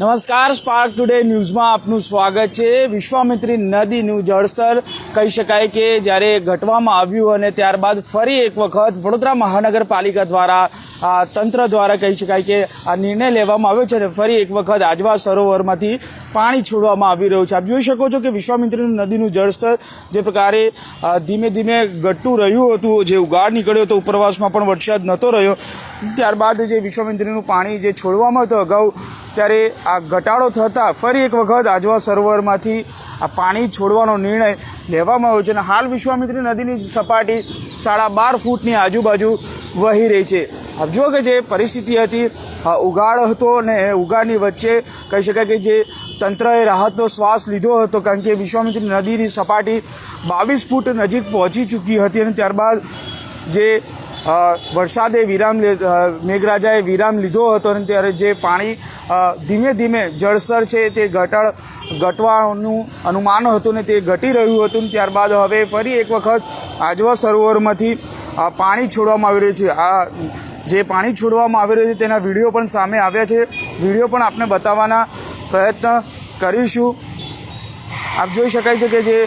નમસ્કાર spark today ન્યૂઝમાં આપનું સ્વાગત છે. વિશ્વામિત્રી નદીનું જળસ્તર કહી શકાય કે જ્યારે ઘટવામાં આવ્યું અને ત્યારબાદ ફરી એક વખત વડોદરા મહાનગરપાલિકા દ્વારા, આ તંત્ર દ્વારા કહી શકાય કે આ નિર્ણય લેવામાં આવ્યો છે અને ફરી એક વખત આજવા સરોવરમાંથી પાણી છોડવામાં આવી રહ્યું છે. આપ જોઈ શકો છો કે વિશ્વામિત્રી નદીનું જળસ્તર જે પ્રકારે ધીમે ધીમે ઘટતું રહ્યું હતું, જે ઉગાડ નીકળ્યો હતો, ઉપરવાસમાં પણ વરસાદ નહોતો રહ્યો. ત્યારબાદ જે વિશ્વામિત્રીનું પાણી જે છોડવામાં હતું, અગાઉ ત્યારે આ ઘટાડો થતાં ફરી એક વખત આજવા સરોવરમાંથી આ પાણી છોડવાનો નિર્ણય લેવામાં આવ્યો છે અને હાલ વિશ્વામિત્રી નદીની સપાટી સાડા બાર ફૂટની આજુબાજુ વહી રહી છે. હવે જો કે જે પરિસ્થિતિ હતી ઉગાડ હતો અને ઉગાડની વચ્ચે કહી શકાય કે જે તંત્રએ રાહતનો શ્વાસ લીધો હતો કારણ કે વિશ્વામિત્રી નદીની સપાટી બાવીસ ફૂટ નજીક પહોંચી ચૂકી હતી અને ત્યારબાદ જે વરસાદે વિરામ મેઘરાજાએ વિરામ લીધો હતો અને ત્યારે જે પાણી ધીમે ધીમે જળસ્તર છે તે ઘટાડ ઘટવાનું અનુમાન હતું ને તે ઘટી રહ્યું હતું ને ત્યારબાદ હવે ફરી એક વખત આજવા સરોવરમાંથી પાણી છોડવામાં આવી રહ્યું છે. આ જે પાણી છોડવામાં આવી રહ્યું છે તેના વીડિયો પણ સામે આવ્યા છે. વીડિયો પણ આપને બતાવવાના પ્રયત્ન કરીશું. આપ જોઈ શકાય છે કે જે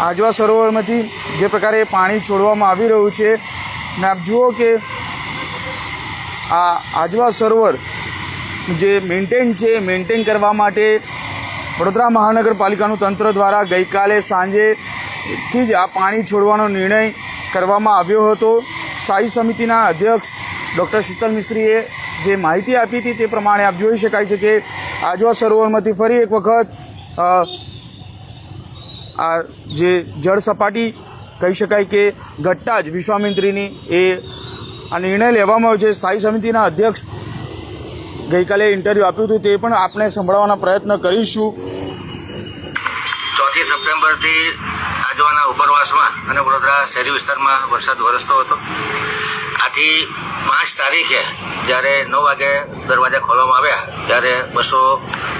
આજવા સરોવરમાંથી જે પ્રકારે પાણી છોડવામાં આવી રહ્યું છે, ને આપ જુઓ કે આ આજવા સરોવર જે મેન્ટેન છે મેન્ટેન કરવા માટે વડોદરા મહાનગરપાલિકાનું તંત્ર દ્વારા ગઈકાલે સાંજેથી જ આ પાણી છોડવાનો નિર્ણય કરવામાં આવ્યો હતો. સ્થાયી સમિતિના અધ્યક્ષ ડૉક્ટર શીતલ મિસ્ત્રીએ જે માહિતી આપી હતી તે પ્રમાણે આપ જોઈ શકાય છે કે આજવા સરોવરમાંથી ફરી એક વખત આ જે જળ સપાટી કહી શકાય કે ઘટતા જ વિશ્વામિત્રીની એ આ નિર્ણય લેવામાં આવ્યો છે. સ્થાયી સમિતિના અધ્યક્ષ ગઈકાલે ઇન્ટરવ્યૂ આપ્યું હતું. તે પણ આપણે સંભળાવવાના પ્રયત્ન કરીશું. ચોથી સપ્ટેમ્બરથી આજવાના ઉપરવાસમાં અને વડોદરા શહેરી વિસ્તારમાં વરસાદ વરસતો હતો. આથી પાંચ તારીખે જ્યારે નવ વાગે દરવાજા ખોલવામાં આવ્યા, ત્યારે બસો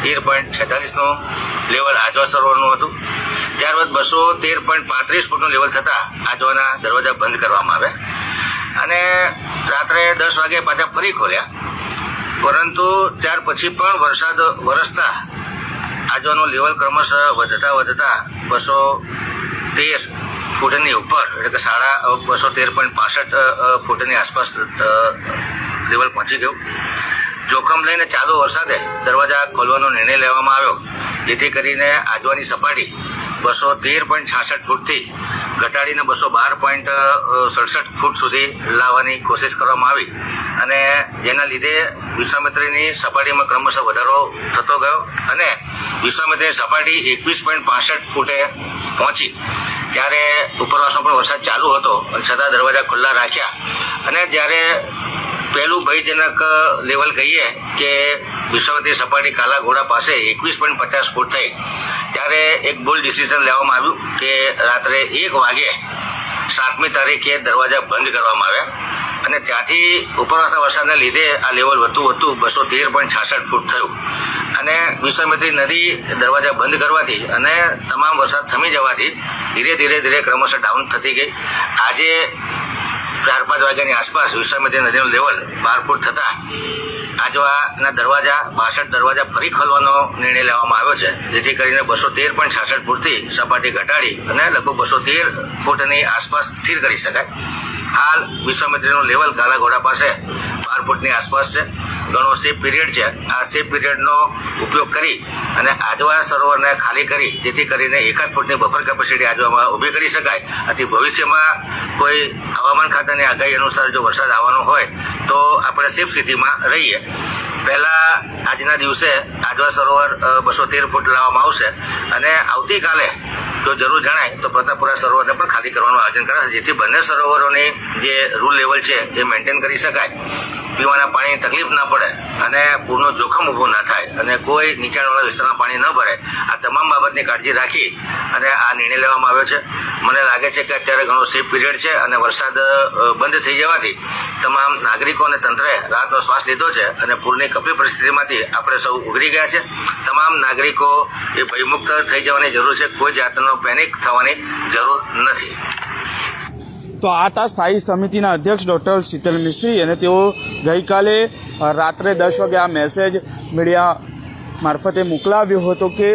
તેર પોઈન્ટ છેતાલીસનું લેવલ આજવા સરોવરનું હતું. ત્યારબાદ બસો તેર પોઈન્ટ પાંત્રીસ ફૂટનું લેવલ થતાં આજવાના દરવાજા બંધ કરવામાં આવ્યા. અને રાત્રે દસ વાગે પાછા ફરી ખોલ્યા. પરંતુ ત્યાર પછી પણ વરસાદ વરસતા આજવાનું લેવલ ક્રમશઃ વધતા વધતા બસો તેર ફૂટની ઉપર, એટલે કે સાડા બસો તેર પોઈન્ટ પાસઠ ફૂટની આસપાસ લેવલ પહોંચી ગયું. જોખમ લઈને ચાલુ વરસાદે દરવાજા ખોલવાનો નિર્ણય લેવામાં આવ્યો, જેથી કરીને આજવાની સપાટી બસો તેર પોઈન્ટ છાસઠ ફૂટથી ઘટાડીને બસો બાર પોઈન્ટ સડસઠ ફૂટ સુધી લાવવાની કોશિશ કરવામાં આવી. અને જેના લીધે વિશ્વામિત્રીની સપાટીમાં ક્રમશઃ વધારો થતો ગયો અને વિશ્વામિત્રીની સપાટી એકવીસ પોઈન્ટ પાસઠ ફૂટે પહોંચી. ત્યારે ઉપરવાસમાં પણ વરસાદ ચાલુ હતો અને છતાં દરવાજા ખુલ્લા રાખ્યા. અને જ્યારે પહેલું ભયજનક લેવલ કહીએ કે વિશ્વામિત્રી સપાટી કાલા ઘોડા પાસે એકવીસ પોઈન્ટ પચાસ ફૂટ થઈ. ત્યારે એક બોલ ડિસિઝન લેવામાં આવ્યું કે રાત્રે એક વાગે સાતમી તારીખે દરવાજા બંધ કરવામાં આવ્યા. અને ત્યાંથી ઉપરવાસના વરસાદના લીધે આ લેવલ વધતું હતું બસો તેર પોઈન્ટ છાસઠ ફૂટ થયું. અને વિશ્વામિત્રી નદી દરવાજા બંધ કરવાથી અને તમામ વરસાદ થમી જવાથી ધીરે ધીરે ધીરે ક્રમશઃ ડાઉન થતી ગઈ. આજે ચાર પાંચ વાગ્યાની આસપાસ વિશ્વામિત્રી નદીનું લેવલ બાર ફૂટ થતાં આજવાના દરવાજા, બાસઠ દરવાજા ફરી ખોલવાનો નિર્ણય લેવામાં આવ્યો છે. જેથી કરીને બસો તેર પોઈન્ટ છાસઠ ફૂટથી સપાટી ઘટાડી અને લગભગ બસો તેર ફૂટની આસપાસ સ્થિર કરી શકાય. હાલ વિશ્વામિત્રીનું લેવલ કાલાઘોડા પાસે બાર ફૂટની આસપાસ છે. ઘણો સેફ પીરિયડ છે. આ સેફ પીરિયડનો ઉપયોગ કરી અને આજવા સરોવરને ખાલી કરી, જેથી કરીને એકાદ ફૂટની બફર કેપેસિટી આજવામાં ઊભી કરી શકાય. આથી ભવિષ્યમાં કોઈ હવામાન ખાતાની આગાહી અનુસાર જો વરસાદ આવવાનો હોય, તો આપણે સેફ સ્થિતિમાં રહીએ. પહેલાં આજના દિવસે આજવા સરોવર બસો તેર ફૂટ લાવવામાં આવશે અને આવતીકાલે જો જરૂર જણાય. તો પ્રતાપપુરા સરોવરને પણ ખાલી કરવાનું આયોજન કરાશે, જેથી બંને સરોવરોની જે રૂલ લેવલ છે, એ મેન્ટેન કરી શકાય. પીવાના પાણીની તકલીફ ના પડે અને પૂરનું જોખમ ઊભું ના થાય અને કોઈ નીચાણવાળા વિસ્તારમાં પાણી ન ભરે આ તમામ બાબતની કાળજી રાખી અને આ નિર્ણય લેવામાં આવ્યો છે. મને લાગે છે કે અત્યારે ઘણો સેફ પીરિયડ છે અને વરસાદ બંધ થઈ જવાથી તમામ નાગરિકો અને તંત્રએ રાહતનો શ્વાસ લીધો છે અને પૂરની કપરી પરિસ્થિતિમાંથી આપણે સૌ ઉઘરી ગયા છે. તમામ નાગરિકો એ ભયમુક્ત થઈ જવાની જરૂર છે. કોઈ જાતનો પેનિક થવાની જરૂર નથી. તો આ હતા સ્થાયી સમિતિના અધ્યક્ષ ડૉક્ટર શીતલ મિસ્ત્રી અને તેઓ ગઈકાલે રાત્રે દસ વાગે આ મેસેજ મીડિયા મારફતે મોકલાવ્યો હતો કે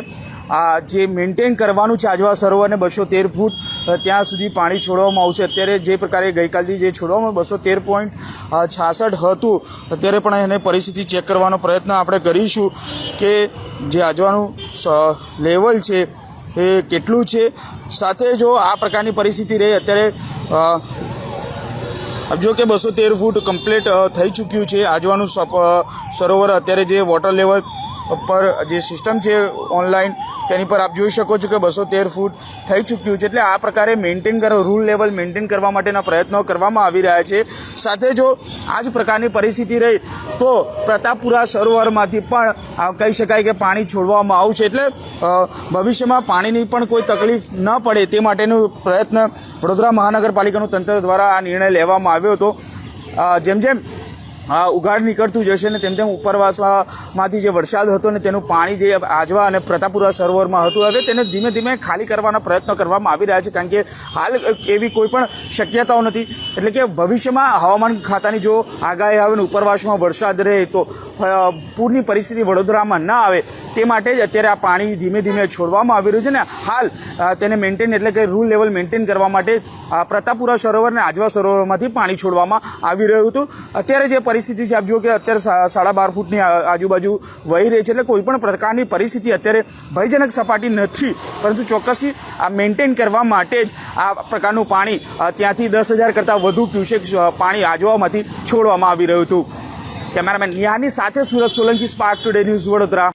આ જે મેન્ટેન કરવાનું છે આજવા સરોવરને બસો તેર ફૂટ ત્યાં સુધી પાણી છોડવામાં આવશે. અત્યારે જે પ્રકારે ગઈકાલથી જે છોડવામાં બસો તેર પોઈન્ટ છાસઠ હતું, અત્યારે પણ એને પરિસ્થિતિ ચેક કરવાનો પ્રયત્ન આપણે કરીશું કે જે આજવાનું લેવલ છે એ કેટલું છે. સાથે જો આ પ્રકારની પરિસ્થિતિ રહે, અત્યારે જો કે બસો તેર ફૂટ કમ્પ્લીટ થઈ ચૂક્યું છે. આજવાનું સરોવર અત્યારે જે વોટર લેવલ પર જે સિસ્ટમ છે ઓનલાઈન તેની પર આપ જોઈ શકો છો કે બસો તેર ફૂટ થઈ ચૂક્યું છે. એટલે આ પ્રકારે મેન્ટેન કરો રૂલ લેવલ મેન્ટેન કરવા માટેના પ્રયત્નો કરવામાં આવી રહ્યા છે. સાથે જો આ જ પ્રકારની પરિસ્થિતિ રહી, તો પ્રતાપપુરા સરોવરમાંથી પણ કહી શકાય કે પાણી છોડવામાં આવશે. એટલે ભવિષ્યમાં પાણીની પણ કોઈ તકલીફ ન પડે તે માટેનો પ્રયત્ન વડોદરા મહાનગરપાલિકાનું તંત્ર દ્વારા આ નિર્ણય લેવામાં આવ્યો હતો. જેમ જેમ આ ઉઘાડ નીકળતું જશે ને તેમ તેમ ઉપરવાસમાંથી જે વરસાદ હતો ને તેનું પાણી જે આજવા અને પ્રતાપપુરા સરોવરમાં હતું, હવે તેને ધીમે ધીમે ખાલી કરવાના પ્રયત્ન કરવામાં આવી રહ્યા છે, કારણ કે હાલ એવી કોઈ પણ શક્યતાઓ નથી. એટલે કે ભવિષ્યમાં હવામાન ખાતાની જો આગાહી આવે ને ઉપરવાસમાં વરસાદ રહે તો પૂરની પરિસ્થિતિ વડોદરામાં ના આવે, તે માટે જ અત્યારે આ પાણી ધીમે ધીમે છોડવામાં આવી રહ્યું છે ને હાલ તેને મેન્ટેન એટલે કે રૂલ લેવલ મેન્ટેન કરવા માટે પ્રતાપુરા સરોવર અને આજવા સરોવરમાંથી પાણી છોડવામાં આવી રહ્યું હતું. અત્યારે જે પરિસ્થિતિ છે. આપ જુઓ કે અત્યારે સાડા બાર ફૂટની આજુબાજુ વહી રહી છે. એટલે કોઈ પણ પ્રકારની પરિસ્થિતિ અત્યારે ભયજનક સપાટી નથી. પરંતુ ચોક્કસથી આ મેન્ટેન કરવા માટે જ આ પ્રકારનું પાણી ત્યાંથી દસ હજાર કરતાં વધુ ક્યુસેક પાણી આજવામાંથી છોડવામાં આવી રહ્યું હતું. કેમેરામેન નિહાની સાથે Surat Solanki Spark Today News Vadodara.